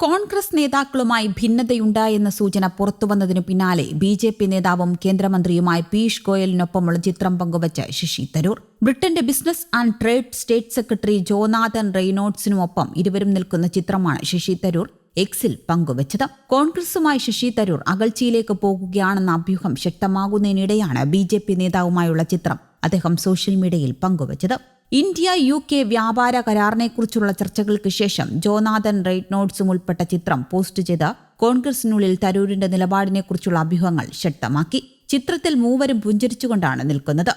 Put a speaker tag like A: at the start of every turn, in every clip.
A: കോൺഗ്രസ് നേതാക്കളുമായി ഭിന്നതയുണ്ടായെന്ന സൂചന പുറത്തുവന്നതിനു പിന്നാലെ ബി ജെ പി നേതാവും കേന്ദ്രമന്ത്രിയുമായ പീയൂഷ് ഗോയലിനൊപ്പമുള്ള ചിത്രം പങ്കുവച്ച ശശി തരൂർ ബ്രിട്ടന്റെ business and trade state secretary Jonathan റെയ്നോട്സിനുമൊപ്പം ഇരുവരും നിൽക്കുന്ന ചിത്രമാണ് ശശി തരൂർ എക്സിൽ പങ്കുവച്ചത്. കോൺഗ്രസുമായി ശശി തരൂർ അകൽച്ചയിലേക്ക് പോകുകയാണെന്ന അഭ്യൂഹം ശക്തമാകുന്നതിനിടെയാണ് ബി നേതാവുമായുള്ള ചിത്രം അദ്ദേഹം സോഷ്യൽ മീഡിയയിൽ പങ്കുവച്ചത്. ഇന്ത്യ യു കെ വ്യാപാര കരാറിനെക്കുറിച്ചുള്ള ചർച്ചകൾക്ക് ശേഷം ജോനാഥൻ റൈറ്റ് നോട്ട്സും ഉൾപ്പെട്ട ചിത്രം പോസ്റ്റ് ചെയ്ത് കോൺഗ്രസിനുള്ളിൽ തരൂരിന്റെ നിലപാടിനെക്കുറിച്ചുള്ള അഭ്യൂഹങ്ങൾ ശക്തമാക്കി. ചിത്രത്തിൽ മൂവരും പുഞ്ചിരിച്ചുകൊണ്ടാണ് നിൽക്കുന്നത്.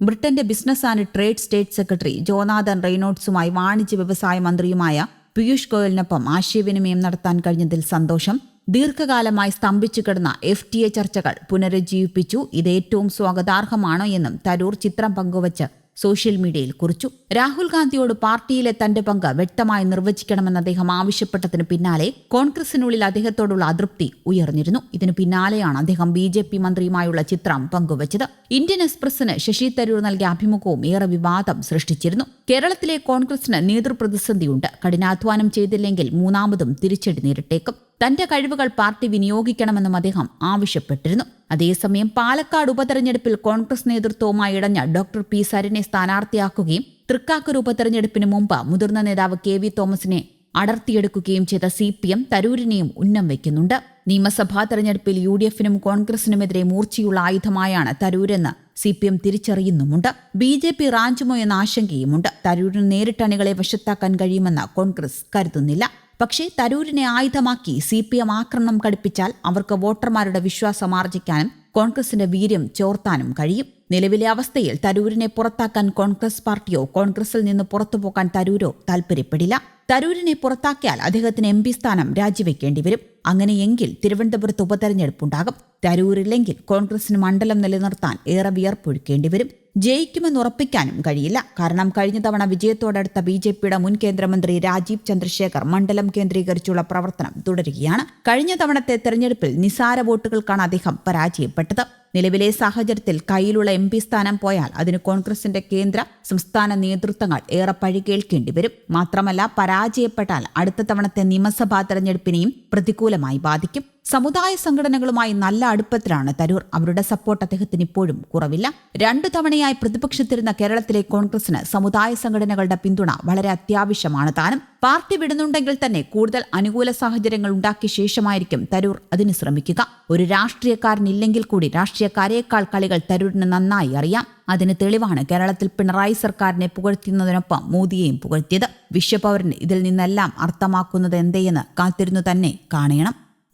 A: ബ്രിട്ടന്റെ business and trade state secretary Jonathan റെയ്നോട്ട്സുമായി വാണിജ്യ വ്യവസായ മന്ത്രിയുമായ പീയൂഷ് ഗോയലിനൊപ്പം ആശയവിനിമയം നടത്താൻ കഴിഞ്ഞതിൽ സന്തോഷം. ദീർഘകാലമായി സ്തംഭിച്ചു കിടന്ന എഫ് ടി എ ചർച്ചകൾ പുനരുജ്ജീവിപ്പിച്ചു. ഇത് ഏറ്റവും സ്വാഗതാർഹമാണ് എന്നും തരൂർ ചിത്രം പങ്കുവച്ച് സോഷ്യൽ മീഡിയയിൽ കുറിച്ചു. രാഹുൽ ഗാന്ധിയോട് പാർട്ടിയിലെ തന്റെ പങ്ക് വ്യക്തമായി നിർവചിക്കണമെന്ന് അദ്ദേഹം ആവശ്യപ്പെട്ടതിന് പിന്നാലെ കോൺഗ്രസിനുള്ളിൽ അദ്ദേഹത്തോടുള്ള അതൃപ്തി ഉയർന്നിരുന്നു. ഇതിനു പിന്നാലെയാണ് അദ്ദേഹം ബി ജെ പി മന്ത്രിയുമായുള്ള ചിത്രം പങ്കുവച്ചത്. ഇന്ത്യൻ എക്സ്പ്രസിന് ശശി തരൂർ നൽകിയ അഭിമുഖവും ഏറെ വിവാദം സൃഷ്ടിച്ചിരുന്നു. കേരളത്തിലെ കോൺഗ്രസിന് നേതൃപ്രതിസന്ധിയുണ്ട്. കഠിനാധ്വാനം ചെയ്തില്ലെങ്കിൽ മൂന്നാമതും തിരിച്ചടി നേരിട്ടേക്കും. തന്റെ കഴിവുകൾ പാർട്ടി വിനിയോഗിക്കണമെന്നും അദ്ദേഹം ആവശ്യപ്പെട്ടിരുന്നു. അതേസമയം പാലക്കാട് ഉപതെരഞ്ഞെടുപ്പിൽ കോൺഗ്രസ് നേതൃത്വവുമായി ഇടഞ്ഞ ഡോക്ടർ പി സരിനെ സ്ഥാനാർത്ഥിയാക്കുകയും തൃക്കാക്കൂർ ഉപതെരഞ്ഞെടുപ്പിന് മുമ്പ് മുതിർന്ന നേതാവ് കെ വി തോമസിനെ അടർത്തിയെടുക്കുകയും ചെയ്ത സി പി എം തരൂരിനെയും ഉന്നം വയ്ക്കുന്നുണ്ട്. നിയമസഭാ തെരഞ്ഞെടുപ്പിൽ യു ഡി എഫിനും കോൺഗ്രസിനുമെതിരെ മൂർച്ചയുള്ള ആയുധമായാണ് തരൂരെന്ന് സി പി എം തിരിച്ചറിയുന്നുമുണ്ട്. ബി ജെ പി റാഞ്ചുമോ എന്ന ആശങ്കയുമുണ്ട്. തരൂരിന് നേരിട്ട് അണികളെ വശത്താക്കാൻ കഴിയുമെന്ന് കോൺഗ്രസ് കരുതുന്നില്ല. പക്ഷേ തരൂരിനെ ആയുധമാക്കി സി പി എം ആക്രമണം കടുപ്പിച്ചാൽ അവർക്ക് വോട്ടർമാരുടെ വിശ്വാസം ആർജിക്കാനും കോൺഗ്രസിന്റെ വീര്യം ചോർത്താനും കഴിയും. നിലവിലെ അവസ്ഥയിൽ തരൂരിനെ പുറത്താക്കാൻ കോൺഗ്രസ് പാർട്ടിയോ കോൺഗ്രസിൽ നിന്ന് പുറത്തുപോകാൻ തരൂരോ താൽപര്യപ്പെടില്ല. തരൂരിനെ പുറത്താക്കിയാൽ അദ്ദേഹത്തിന് എം പി സ്ഥാനം രാജിവെക്കേണ്ടി വരും. അങ്ങനെയെങ്കിൽ തിരുവനന്തപുരത്ത് ഉപതെരഞ്ഞെടുപ്പുണ്ടാകും. തരൂരില്ലെങ്കിൽ കോൺഗ്രസിന് മണ്ഡലം നിലനിർത്താൻ ഏറെ വിയർപ്പൊഴുക്കേണ്ടി വരും. ജയിക്കുമെന്ന് ഉറപ്പിക്കാനും കഴിയില്ല. കാരണം കഴിഞ്ഞ തവണ വിജയത്തോടടുത്ത ബി ജെ പിയുടെ മുൻ കേന്ദ്രമന്ത്രി രാജീവ് ചന്ദ്രശേഖർ മണ്ഡലം കേന്ദ്രീകരിച്ചുള്ള പ്രവർത്തനം തുടരുകയാണ്. കഴിഞ്ഞ തവണത്തെ തെരഞ്ഞെടുപ്പിൽ നിസാര വോട്ടുകൾക്കാണ് അദ്ദേഹം പരാജയപ്പെട്ടത്. നിലവിലെ സാഹചര്യത്തിൽ കയ്യിലുള്ള എം പി സ്ഥാനം പോയാൽ അതിന് കോൺഗ്രസിന്റെ കേന്ദ്ര സംസ്ഥാന നേതൃത്വങ്ങൾ ഏറെ പഴികേൽക്കേണ്ടി വരും. മാത്രമല്ല പരാജയപ്പെട്ടാൽ അടുത്ത തവണത്തെ നിയമസഭാ തെരഞ്ഞെടുപ്പിനെയും പ്രതികൂലമായി ബാധിക്കും. സമുദായ സംഘടനകളുമായി നല്ല അടുപ്പത്തിലാണ് തരൂർ. അവരുടെ സപ്പോർട്ട് അദ്ദേഹത്തിന് ഇപ്പോഴും കുറവില്ല. രണ്ടു തവണയായി പ്രതിപക്ഷത്തിരുന്ന കേരളത്തിലെ കോൺഗ്രസിന് സമുദായ സംഘടനകളുടെ പിന്തുണ വളരെ അത്യാവശ്യമാണ് താനും. പാർട്ടി വിടുന്നുണ്ടെങ്കിൽ തന്നെ കൂടുതൽ അനുകൂല സാഹചര്യങ്ങൾ ഉണ്ടാക്കിയ ശേഷമായിരിക്കും തരൂർ അതിന് ശ്രമിക്കുക. ഒരു രാഷ്ട്രീയക്കാരനില്ലെങ്കിൽ കൂടി രാഷ്ട്രീയക്കാരേക്കാൾ കളികൾ തരൂരിന് നന്നായി അറിയാം. അതിന് തെളിവാണ് കേരളത്തിൽ പിണറായി സർക്കാരിനെ പുകഴ്ത്തുന്നതിനൊപ്പം മോദിയെയും പുകഴ്ത്തിയത്. വിശ്വപൗരൻ ഇതിൽ നിന്നെല്ലാം അർത്ഥമാക്കുന്നത് എന്തെയെന്ന് കാത്തിരുന്നു തന്നെ കാണണം.